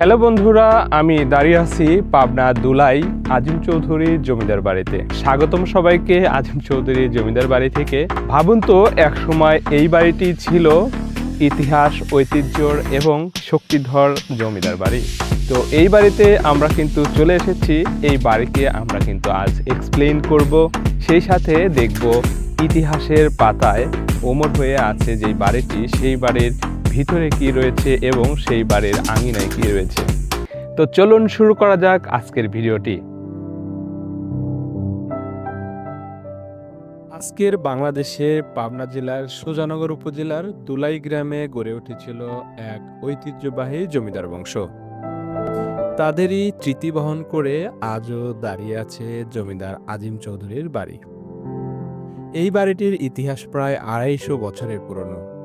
Hello বন্ধুরা, আমি দাঁড়িয়ে আছি পাবনা দুলাই আজিম চৌধুরী জমিদার বাড়িতে। স্বাগতম সবাইকে আজিম চৌধুরী জমিদার বাড়ি থেকে। ভাবুন তো এক সময় এই বাড়িটি ছিল ইতিহাস, ঐতিহ্যর এবং শক্তিধর জমিদার বাড়ি। তো এই বাড়িতে আমরা কিন্তু চলে এসেছি, এই বাড়িকে আমরা কিন্তু আজ এক্সপ্লেইন করব। সেই সাথে দেখব ইতিহাসের পাতায় ওমর হয়ে আছে যেই বাড়িটি, সেই বাড়ির ভিতরে কি রয়েছে এবং সেই বাড়ির আঙিনায় কি রয়েছে? তো চলুন শুরু করা যাক আজকের ভিডিওটি। আজকের বাংলাদেশে পাবনা জেলার সুজানগর উপজেলার দুলাই গ্রামে গড়ে উঠেছিল এক ঐতিহ্যবাহী জমিদার বংশ। তাদেরই স্মৃতি বহন করে আজও দাঁড়িয়ে আছে জমিদার আজিম চৌধুরীর বাড়ি। এই বাড়িটির ইতিহাস প্রায় আড়াইশো বছরের পুরনো।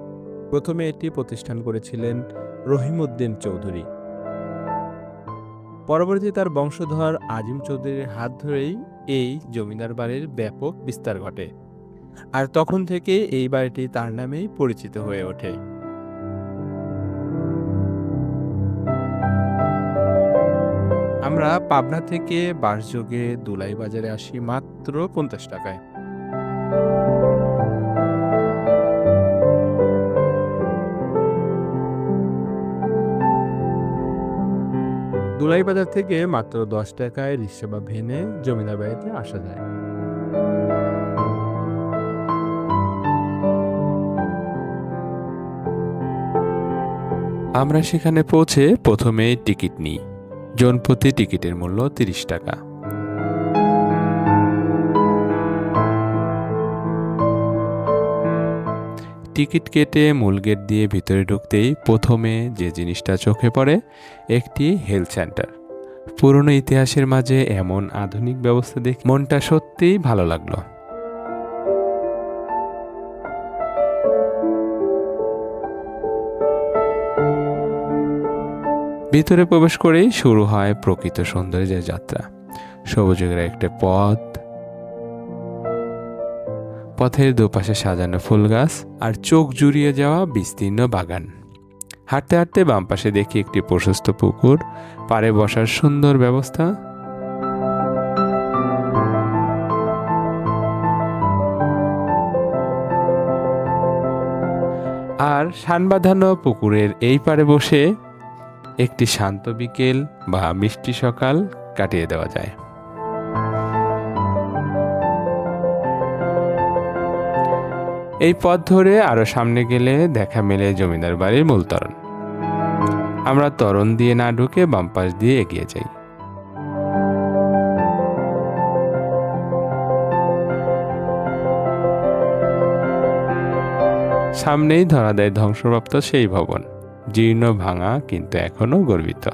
প্রথমে এটি প্রতিষ্ঠান করেছিলেন রহিমউদ্দিন চৌধুরী। পরবর্তী তার বংশধর আজিম চৌধুরীর হাত ধরেই এই জমিদার বাড়ির ব্যাপক বিস্তার ঘটে। আর তখন থেকে এই বাড়িটি তার নামেই পরিচিত হয়ে ওঠে। আমরা পাবনা থেকে বাসযোগে দুলাই বাজারে আসি মাত্র পঞ্চাশ টাকায়। দুলাই বাজার থেকে মাত্র দশ টাকায় রিক্সা বা ভেনে জমিদার বাড়িতে আসা যায়। আমরা সেখানে পৌঁছে প্রথমে টিকিট নিই। জনপ্রতি টিকিটের মূল্য তিরিশ টাকা। টিকিট কেটে মূল গেট দিয়ে ভিতরে ঢুকতেই প্রথমে যে জিনিসটা চোখে পড়ে, একটি হেলথ সেন্টার। পুরনো ইতিহাসের মাঝে এমন আধুনিক ব্যবস্থা দেখে মনটা সত্যিই ভালো লাগল। ভিতরে প্রবেশ করেই শুরু হয় প্রকৃত সৌন্দর্যের যাত্রা। সবুজের একটা পথ পথের দুপাশে সাজানো ফুল গাছ আর চোখ জুড়িয়ে যাওয়া বিস্তীর্ণ বাগান। হাঁটতে হাঁটতে বাম পাশে দেখি একটি প্রশস্ত পুকুর। পাড়ে বসার সুন্দর ব্যবস্থা। আর শান বাঁধানো পুকুরের এই পাড়ে বসে একটি শান্ত বিকেল বা মিষ্টি সকাল কাটিয়ে দেওয়া যায়। এই পথ ধরে আরও সামনে গেলে দেখা মেলে জমিদার বাড়ির মূল তরণ। আমরা তরণ দিয়ে না ঢুকে বাম পাশ দিয়ে এগিয়ে যাই। সামনেই ধরা দেয় ধ্বংসপ্রাপ্ত সেই ভবন, জীর্ণ ভাঙা কিন্তু এখনও গর্বিত।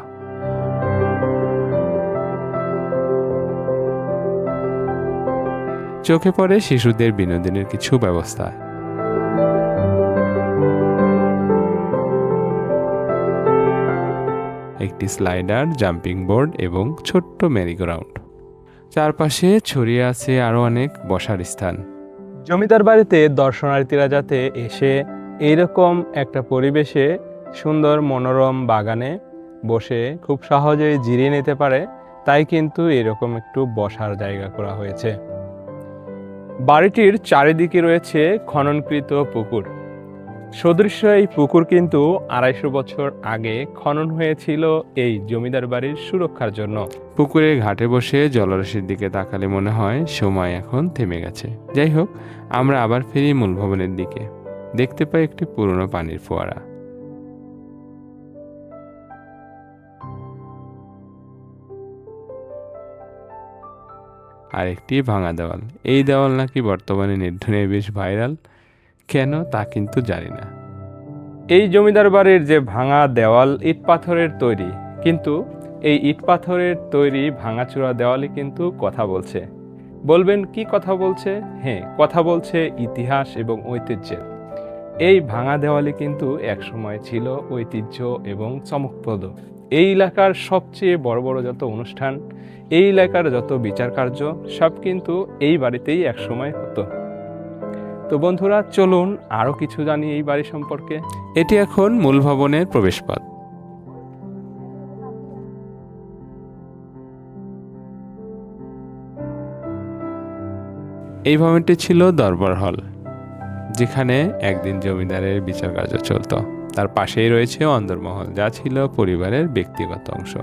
চোখে পড়ে শিশুদের বিনোদনের কিছু ব্যবস্থা। একটি স্লাইডার, জাম্পিং বোর্ড এবং ছোট্ট মেরিগোরাউন্ড। চারপাশে ছড়িয়ে আছে আরও অনেক বসার স্থান। জমিদার বাড়িতে দর্শনার্থীরা যাতে এসে এইরকম একটা পরিবেশে সুন্দর মনোরম বাগানে বসে খুব সহজেই জিরিয়ে নিতে পারে, তাই কিন্তু এরকম একটু বসার জায়গা করা হয়েছে। বাড়িটির চারিদিকে রয়েছে খননকৃত পুকুর। সদৃশ্য এই পুকুর কিন্তু আড়াইশো বছর আগে খনন হয়েছিল এই জমিদার বাড়ির সুরক্ষার জন্য। পুকুরের ঘাটে বসে জলরাশির দিকে তাকালে মনে হয় সময় এখন থেমে গেছে। যাই হোক, আমরা আবার ফিরি মূল ভবনের দিকে। দেখতে পাই একটি পুরনো পানির ফোয়ারা। আর একটি ভাঙা দেওয়াল। এই দেওয়াল নাকি বর্তমানে নির্ধনে বেশ ভাইরাল। কেন তা কিন্তু জানি না। এই জমিদার বাড়ির যে ভাঙা দেওয়াল ইট পাথরের তৈরি, কিন্তু এই ইট পাথরের তৈরি ভাঙাচোরা দেওয়ালে কিন্তু কথা বলছে। বলবেন, কি কথা বলছে? হ্যাঁ কথা বলছে ইতিহাস এবং ঐতিহ্যের। এই ভাঙা দেওয়ালে কিন্তু একসময় ছিল ঐতিহ্য এবং চমকপ্রদ। এই এলাকার সবচেয়ে বড় বড় যত অনুষ্ঠান, এই এলাকার যত বিচার কার্য সব কিন্তু এই বাড়িতেই একসময় হতো। তো বন্ধুরা, চলুন আরও কিছু জানি এই বাড়ি সম্পর্কে। এটি এখন মূল ভবনের প্রবেশপথ। এই ভবনটি ছিল দরবার হল, যেখানে একদিন জমিদারের বিচার কার্য চলত। তার পাশেই রয়েছে অন্দরমহল, যা ছিল পরিবারের ব্যক্তিগত অংশ।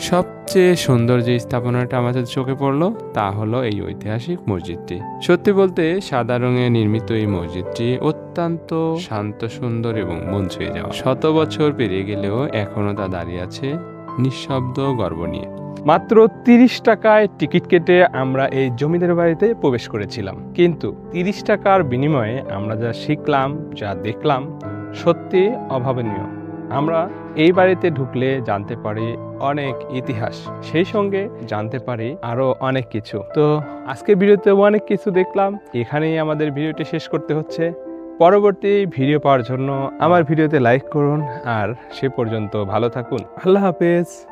সবচেয়ে সুন্দর যে স্থাপনাটা আমাদের চোখে পড়ল, তা হলো এই ঐতিহাসিক মসজিদটি। সত্যি বলতে, সাদা রঙে নির্মিত এই মসজিদটি অত্যন্ত শান্ত, সুন্দর এবং মন ছুঁয়ে যাওয়া। শত বছর পেরিয়ে গেলেও এখনও তা দাঁড়িয়ে আছে নিঃশব্দ গর্ব নিয়ে। মাত্র তিরিশ টাকায় টিকিট কেটে আমরা এই জমিদার বাড়িতে প্রবেশ করেছিলাম। কিন্তু তিরিশ টাকার বিনিময়ে আমরা যা শিখলাম, যা দেখলাম, সত্যি অভাবনীয়। আমরা এই বাড়িতে ঢুকলে জানতে পারি অনেক ইতিহাস। সেই সঙ্গে জানতে পারি আরও অনেক কিছু। তো আজকে ভিডিওতে অনেক কিছু দেখলাম। এখানেই আমাদের ভিডিওটি শেষ করতে হচ্ছে। পরবর্তী ভিডিও পাওয়ার জন্য আমার ভিডিওতে লাইক করুন। আর সে পর্যন্ত ভালো থাকুন। আল্লাহ হাফেজ।